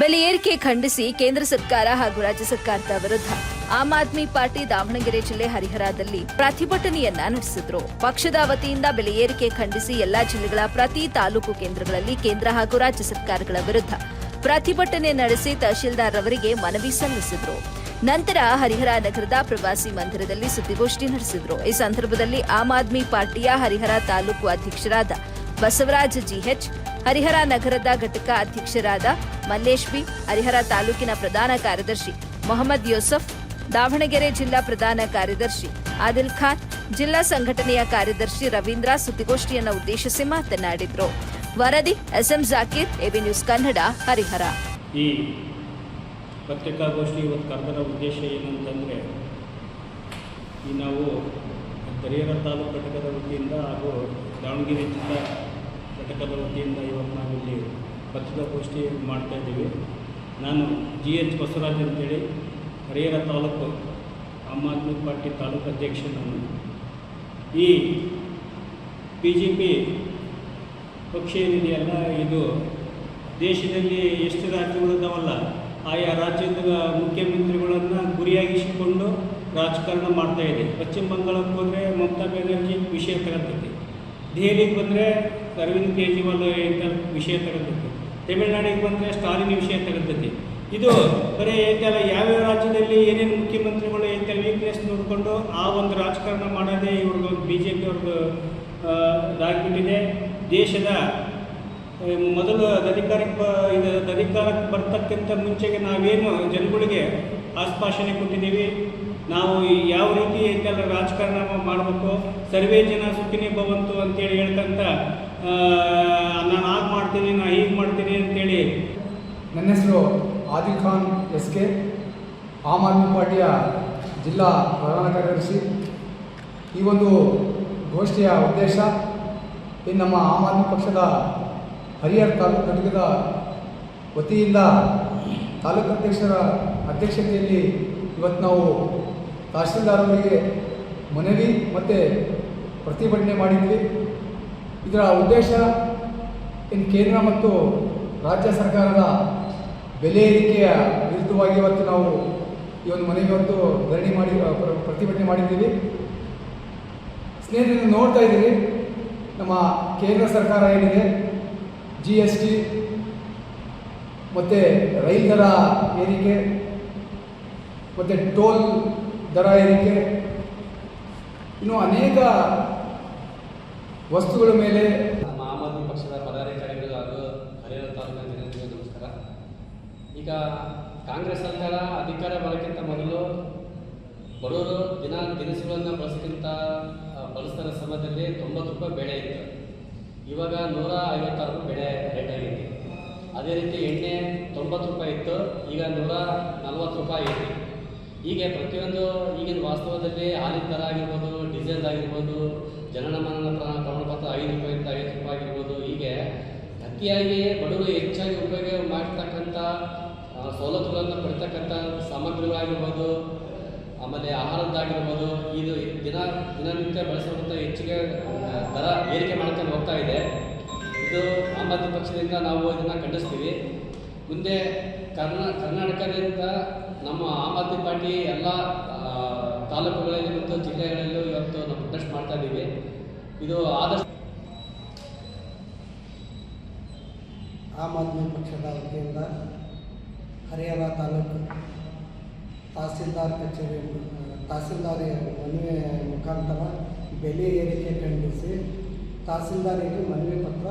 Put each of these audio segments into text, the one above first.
ಬೆಲೆ ಏರಿಕೆ ಖಂಡಿಸಿ ಕೇಂದ್ರ ಸರ್ಕಾರ ಹಾಗೂ ರಾಜ್ಯ ಸರ್ಕಾರದ ವಿರುದ್ಧ ಆಮ್ ಆದ್ಮಿ ಪಾರ್ಟಿ ದಾವಣಗೆರೆ ಜಿಲ್ಲೆ ಹರಿಹರದಲ್ಲಿ ಪ್ರತಿಭಟನೆಯನ್ನ ನಡೆಸಿದ್ರು. ಪಕ್ಷದ ವತಿಯಿಂದ ಬೆಲೆ ಏರಿಕೆ ಖಂಡಿಸಿ ಎಲ್ಲಾ ಜಿಲ್ಲೆಗಳ ಪ್ರತಿ ತಾಲೂಕು ಕೇಂದ್ರಗಳಲ್ಲಿ ಕೇಂದ್ರ ಹಾಗೂ ರಾಜ್ಯ ಸರ್ಕಾರಗಳ ವಿರುದ್ಧ ಪ್ರತಿಭಟನೆ ನಡೆಸಿ ತಹಶೀಲ್ದಾರ್ ಅವರಿಗೆ ಮನವಿ ಸಲ್ಲಿಸಿದ್ರು. ನಂತರ ಹರಿಹರ ನಗರದ ಪ್ರವಾಸಿ ಮಂದಿರದಲ್ಲಿ ಸುದ್ದಿಗೋಷ್ಠಿ ನಡೆಸಿದ್ರು. ಈ ಸಂದರ್ಭದಲ್ಲಿ ಆಮ್ ಆದ್ಮಿ ಪಾರ್ಟಿಯ ಹರಿಹರ ತಾಲೂಕು ಅಧ್ಯಕ್ಷರಾದ ಬಸವರಾಜ ಜಿಎಚ್ ಹರಿಹರ ನಗರದ ಘಟಕ ಅಧ್ಯಕ್ಷರಾದ ಮಲ್ಲೇಶ್ ಬಿ, ಹರಿಹರ ತಾಲೂಕಿನ ಪ್ರಧಾನ ಕಾರ್ಯದರ್ಶಿ ಮೊಹಮ್ಮದ್ ಯೂಸಫ್, ದಾವಣಗೆರೆ ಜಿಲ್ಲಾ ಪ್ರಧಾನ ಕಾರ್ಯದರ್ಶಿ ಆದಿಲ್ ಖಾನ್, ಜಿಲ್ಲಾ ಸಂಘಟನೆಯ ಕಾರ್ಯದರ್ಶಿ ರವೀಂದ್ರ ಸುದ್ದಿಗೋಷ್ಠಿಯನ್ನು ಉದ್ದೇಶಿಸಿ ಮಾತನಾಡಿದರು. ವರದಿ, SM Zakir, AB news Kannada, Harihar. ಈ ಪತ್ರಿಕಾಗೋಷ್ಠಿ ಇವತ್ತು ಕರೆದರ ಉದ್ದೇಶ ಏನಂತಂದರೆ ಈ ನಾವು ಹರಿಹರ ತಾಲೂಕು ಘಟಕದ ವತಿಯಿಂದ ಹಾಗೂ ದಾವಣಗೆರೆ ಜಿಲ್ಲಾ ಘಟಕದ ವತಿಯಿಂದ ಇವತ್ತು ನಾವಿಲ್ಲಿ ಪತ್ರಿಕಾಗೋಷ್ಠಿ ಮಾಡ್ತಾ ಇದ್ದೀವಿ. ನಾನು ಜಿ ಎಚ್ ಬಸವರಾಜ್ ಅಂತೇಳಿ ಹರಿಹರ ತಾಲೂಕು, ಆಮ್ ಆದ್ಮಿ ಪಾರ್ಟಿ ತಾಲೂಕು ಅಧ್ಯಕ್ಷ ನಾನು. ಈ ಬಿ ಜೆ ಪಿ ಪಕ್ಷ ಏನಿದೆಯಲ್ಲ ಇದು ದೇಶದಲ್ಲಿ ಎಷ್ಟು ರಾಜ್ಯಗಳಿದಾವಲ್ಲ ಆಯಾ ರಾಜ್ಯದ ಮುಖ್ಯಮಂತ್ರಿಗಳನ್ನು ಗುರಿಯಾಗಿಸಿಕೊಂಡು ರಾಜಕಾರಣ ಮಾಡ್ತಾ ಇದೆ. ಪಶ್ಚಿಮ ಬಂಗಾಳಕ್ಕೆ ಹೋದರೆ ಮಮತಾ ಬ್ಯಾನರ್ಜಿ ವಿಷಯ ತಗೊಳ್ತೈತಿ ದೆಹಲಿಗೆ ಬಂದರೆ ಅರವಿಂದ್ ಕೇಜ್ರಿವಾಲ್ ವಿಷಯ ತಗೊಂಡದ್ದು ತಮಿಳ್ನಾಡಿಗೆ ಬಂದರೆ ಸ್ಟಾಲಿನ್ ವಿಷಯ ತಗೊಂಡದ್ದು ಇದು ಬರೀ ಐತಲ್ಲ ಯಾವ್ಯಾವ ರಾಜ್ಯದಲ್ಲಿ ಏನೇನು ಮುಖ್ಯಮಂತ್ರಿಗಳು ಐತಲ್ಲ ವೀಕ್ನೆಸ್ ನೋಡಿಕೊಂಡು ಆ ಒಂದು ರಾಜಕಾರಣ ಮಾಡೋದೇ ಇವ್ರದ್ದು ಬಿ ಜೆ ಪಿ ಇದಾಗಿಬಿಟ್ಟಿದೆ. ದೇಶದ ಮೊದಲು ಅಧಿಕಾರಕ್ಕೆ ಬ, ಇದು ಅಧಿಕಾರಕ್ಕೆ ಬರ್ತಕ್ಕಂಥ ಮುಂಚೆಗೆ ನಾವೇನು ಜನಗಳಿಗೆ ಆಶ್ವಾಸನೆ ಕೊಟ್ಟಿದ್ದೀವಿ. ನಾವು ಯಾವ ರೀತಿ ಐತೆಲ್ಲ ರಾಜಕಾರಣ ಮಾಡಬೇಕು? ಸರ್ವೇ ಜನ ಸುಖಿನೇ ಭವಂತು ಅಂತೇಳಿ ಹೇಳ್ತಂತ ನಾನು ಹಾಗೆ ಮಾಡ್ತೀನಿ ನಾನು ಹೀಗೆ ಮಾಡ್ತೀನಿ ಅಂತೇಳಿ. ನನ್ನ ಹೆಸರು ಆದಿಲ್ ಖಾನ್ ಎಸ್ ಕೆ ಆಮ್ ಆದ್ಮಿ ಪಾರ್ಟಿಯ ಜಿಲ್ಲಾ ಪ್ರಧಾನ ಕಾರ್ಯದರ್ಶಿ. ಈ ಒಂದು ಗೋಷ್ಠಿಯ ಉದ್ದೇಶ ಈ ನಮ್ಮ ಆಮ್ ಆದ್ಮಿ ಪಕ್ಷದ ಹರಿಹರ ತಾಲೂಕು ಘಟಕದ ವತಿಯಿಂದ ತಾಲೂಕು ಅಧ್ಯಕ್ಷರ ಅಧ್ಯಕ್ಷತೆಯಲ್ಲಿ ಇವತ್ತು ನಾವು ತಹಶೀಲ್ದಾರ್ ಅವರಿಗೆ ಮನವಿ ಮತ್ತು ಪ್ರತಿಭಟನೆ ಮಾಡಿದ್ವಿ. ಇದರ ಉದ್ದೇಶ ಇನ್ನು ಕೇಂದ್ರ ಮತ್ತು ರಾಜ್ಯ ಸರ್ಕಾರದ ಬೆಲೆ ಏರಿಕೆಯ ವಿರುದ್ಧವಾಗಿ ಇವತ್ತು ನಾವು ಈ ಒಂದು ಮನೆಗೆ ಇವತ್ತು ಧರಣಿ ಮಾಡಿ ಪ್ರತಿಭಟನೆ ಮಾಡಿದ್ದೀವಿ. ಸ್ನೇಹಿತರೆ ನೋಡ್ತಾ ಇದ್ದೀರಿ. ನಮ್ಮ ಕೇಂದ್ರ ಸರ್ಕಾರ ಏನಿದೆ? ಜಿ ಎಸ್ ಟಿ ಮತ್ತು ರೈಲ್ ದರ ಏರಿಕೆ, ಮತ್ತು ಟೋಲ್ ದರ ಏರಿಕೆ. ಇನ್ನು ಅನೇಕ ವಸ್ತುಗಳ ಮೇಲೆ ನಮ್ಮ ಆಮ್ ಆದ್ಮಿ ಪಕ್ಷದ ಪದಾಧಿಕಾರಿಗಳು ಹಾಗೂ ಹರಿಹರ ತಾಲೂಕಿನ ಜನತೆಗೆ ನಮಸ್ಕಾರ. ಈಗ ಕಾಂಗ್ರೆಸ್ ಸರ್ಕಾರ ಅಧಿಕಾರ ಬರೋಕ್ಕಿಂತ ಮೊದಲು ಬಡವರು ದಿನ ದಿನಸುಗಳನ್ನು ಬಳಸಕ್ಕಿಂತ ಬಳಸ್ತಾರ ಸಮಯದಲ್ಲಿ ತೊಂಬತ್ತು ರೂಪಾಯಿ ಬೆಳೆ ಇತ್ತು. ಇವಾಗ ನೂರ ಐವತ್ತಾರು ಬೆಳೆ ರೇಟ್ ಆಗಿದೆ. ಅದೇ ರೀತಿ ಎಣ್ಣೆ ತೊಂಬತ್ತು ರೂಪಾಯಿ ಇತ್ತು. ಈಗ ನೂರ ನಲ್ವತ್ತು ರೂಪಾಯಿ ಐತಿ. ಹೀಗೆ ಪ್ರತಿಯೊಂದು ಈಗಿನ ವಾಸ್ತವದಲ್ಲಿ ಹಾಲಿನ ದರ ಆಗಿರ್ಬೋದು, ಡೀಸೆಲ್ ಆಗಿರ್ಬೋದು ಜನನ ಮನನ ಪ್ರಮಾಣಪತ್ರ ಐದು ರೂಪಾಯಿಂದ ಐವತ್ತು ರೂಪಾಯಿ ಆಗಿರ್ಬೋದು, ಹೀಗೆ ಅತಿಯಾಗಿ ಬಡವರು ಹೆಚ್ಚಾಗಿ ಉಪಯೋಗ ಮಾಡ್ತಕ್ಕಂಥ ಸವಲತ್ತುಗಳನ್ನು ಪಡಿತಕ್ಕಂಥ ಸಾಮಗ್ರಿಗಳಾಗಿರ್ಬೋದು, ಆಮೇಲೆ ಆಹಾರದ್ದಾಗಿರ್ಬೋದು, ಇದು ದಿನ, ದಿನನಿತ್ಯ ಬಳಸುವಂಥ ಹೆಚ್ಚಿಗೆ ದರ ಏರಿಕೆ ಮಾಡ್ಕೊಂಡು ಹೋಗ್ತಾ ಇದೆ. ಇದು ಆಮ್ ಆದ್ಮಿ ಪಕ್ಷದಿಂದ ನಾವು ಇದನ್ನು ಖಂಡಿಸ್ತೀವಿ. ಮುಂದೆ ಕರ್ನಾ, ಕರ್ನಾಟಕದಿಂದ ನಮ್ಮ ಆಮ್ ಆದ್ಮಿ ಪಾರ್ಟಿ ಎಲ್ಲ ತಾಲೂಕುಗಳಲ್ಲಿ ಮತ್ತು ಜಿಲ್ಲೆಗಳಲ್ಲೂ ಇವತ್ತು ನಾವು ಪ್ರೊಟೆಸ್ಟ್ ಮಾಡ್ತಾ ಇದ್ದೀವಿ. ಇದು ಆದಷ್ಟು ಆಮ್ ಆದ್ಮಿ ಪಕ್ಷದ ವತಿಯಿಂದ ಹರಿಯಾಣ ತಾಲೂಕು ತಹಸೀಲ್ದಾರ್ ಕಚೇರಿ, ತಹಸೀಲ್ದಾರಿ ಮನವಿ ಮುಖಾಂತರ ಬೆಲೆ ಏರಿಕೆ ಖಂಡಿಸಿ ತಹಸೀಲ್ದಾರಿಗೆ ಮನವಿ ಪತ್ರ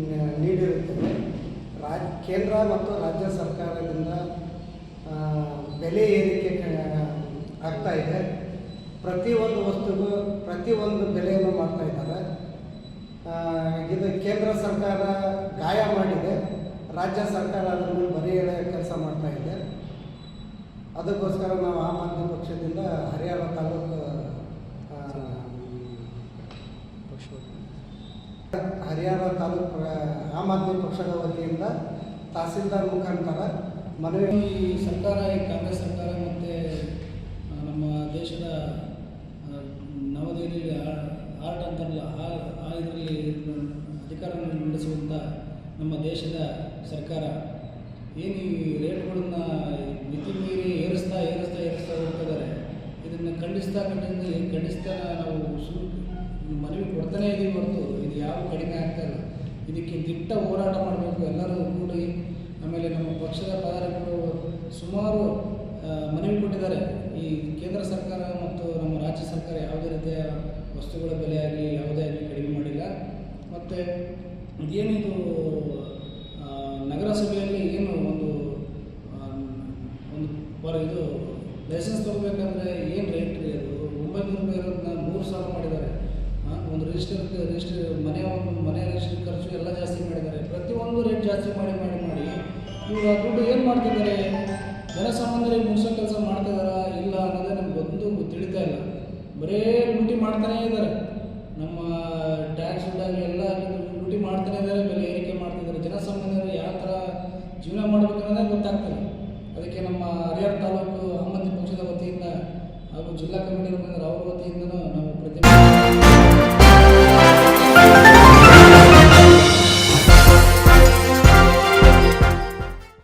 ನ- ನೀಡಿರುತ್ತೇವೆ. ರಾಜ್, ಕೇಂದ್ರ ಮತ್ತು ರಾಜ್ಯ ಸರ್ಕಾರದಿಂದ ಬೆಲೆ ಏರಿಕೆ ಆಗ್ತಾ ಇದೆ. ಪ್ರತಿಯೊಂದು ವಸ್ತುಗೂ ಪ್ರತಿಯೊಂದು ಬೆಲೆಯನ್ನು ಮಾಡ್ತಾ ಇದ್ದಾರೆ. ಇದು ಕೇಂದ್ರ ಸರ್ಕಾರ ಗಾಯ ಮಾಡಿದೆ. ರಾಜ್ಯ ಸರ್ಕಾರ ಅದನ್ನು ಬರೆಯಲು ಕೆಲಸ ಮಾಡ್ತಾ ಇದೆ. ಅದಕ್ಕೋಸ್ಕರ ನಾವು ಆಮ್ ಆದ್ಮಿ ಪಕ್ಷದಿಂದ ಹರಿಯಾಣ ತಾಲೂಕು ಹರಿಯಾಣ ತಾಲೂಕು ಆಮ್ ಆದ್ಮಿ ಪಕ್ಷದ ವತಿಯಿಂದ ತಹಸೀಲ್ದಾರ್ ಮುಖಾಂತರ ಮನವಿ ಈ ಸರ್ಕಾರ, ಈ ಕಾಂಗ್ರೆಸ್ ಸರ್ಕಾರ ಮತ್ತು ನಮ್ಮ ದೇಶದ ನವದೆಹಲಿ ನವದೆಹಲಿಯಲ್ಲಿ ಆರ್ಟ್ ಅಂತಾರಲ್ಲ ಆ ಇದರಲ್ಲಿ ಅಧಿಕಾರ ನಡೆಸುವಂಥ ನಮ್ಮ ದೇಶದ ಸರ್ಕಾರ. ಏನು ಈ ರೇಟ್ಗಳನ್ನು ಮಿತಿ ಮೀರಿ ಏರಿಸ್ತಾ ಏರಿಸ್ತಾ ಏರಿಸ್ತಾ ಹೋಗ್ತಿದ್ದಾರೆ ಇದನ್ನು ಖಂಡಿಸ್ತಾ ಖಂಡಿಸ್ತಾ ಖಂಡಿಸ್ತಾ ನಾವು ಸು ಮನವಿ ಕೊಡ್ತಾನೆ ಇದೀವಿ ಹೊರತು. ಇದು ಯಾವ ಕಡಿಮೆ ಆಗ್ತಾ ಇಲ್ಲ. ಇದಕ್ಕೆ ದಿಟ್ಟ ಹೋರಾಟ ಮಾಡಬೇಕು ಎಲ್ಲರೂ ಕೂಡಿ. ಆಮೇಲೆ ನಮ್ಮ ಪಕ್ಷದ ಪದಾಧಿಕಾರಿಗಳು ಸುಮಾರು ಮನವಿ ಕೊಟ್ಟಿದ್ದಾರೆ. ಈ ಕೇಂದ್ರ ಸರ್ಕಾರ ಮತ್ತು ನಮ್ಮ ರಾಜ್ಯ ಸರ್ಕಾರ ಯಾವುದೇ ರೀತಿಯ ವಸ್ತುಗಳ ಬೆಲೆ ಆಗಲಿ, ಯಾವುದೇ ಕಡಿಮೆ ಮಾಡಿಲ್ಲ. ಮತ್ತು ಇದೇನಿದು ನಗರಸಭೆಯಲ್ಲಿ ಏನು ಒಂದು ಒಂದು ಇದು ಲೈಸೆನ್ಸ್ ತೊಗೋಬೇಕಂದ್ರೆ ಏನು ರೇಟ್ ರೀ ಅದು? ಒಂಬೈನೂರು ರೂಪಾಯಿ ಇರೋದನ್ನ ಮೂರು ಸಾವಿರ ಮಾಡಿದ್ದಾರೆ. ಒಂದು ರಿಜಿಸ್ಟರ್ ರಿಜಿಸ್ಟರ್ ಮನೆ ಮನೆ ಜಾಸ್ತಿ ಮಾಡಿ ಮಾಡಿ ಮಾಡಿ. ಇವಾಗ ದುಡ್ಡು ಏನು ಮಾಡ್ತಿದ್ದಾರೆ? ಜನಸಾಮಾನ್ಯರಿಗೆ ಮುಗಿಸೋ ಕೆಲಸ ಮಾಡ್ತಿದಾರಾ ಇಲ್ಲ ಅನ್ನೋದೇ ನಮ್ಗೆ ಒಂದು ತಿಳಿತಾ ಇಲ್ಲ. ಬರೇ ಲೂಟಿ ಮಾಡ್ತಾನೇ ಇದ್ದಾರೆ. ನಮ್ಮ ಟ್ಯಾಕ್ಸ್ ದುಡ್ಡಾಗಲಿ ಎಲ್ಲ ಲೂಟಿ ಮಾಡ್ತಾನೆ ಇದ್ದಾರೆ, ಬೆಲೆ ಏರಿಕೆ ಮಾಡ್ತಿದ್ದಾರೆ ಜನಸಾಮಾನ್ಯರು ಯಾವ ಥರ ಜೀವನ ಮಾಡ್ಬೇಕು ಅನ್ನೋದೇ ಗೊತ್ತಾಗ್ತಿಲ್ಲ. ಅದಕ್ಕೆ ನಮ್ಮ ಹರಿಹರ ತಾಲೂಕು ಅಹಮದ್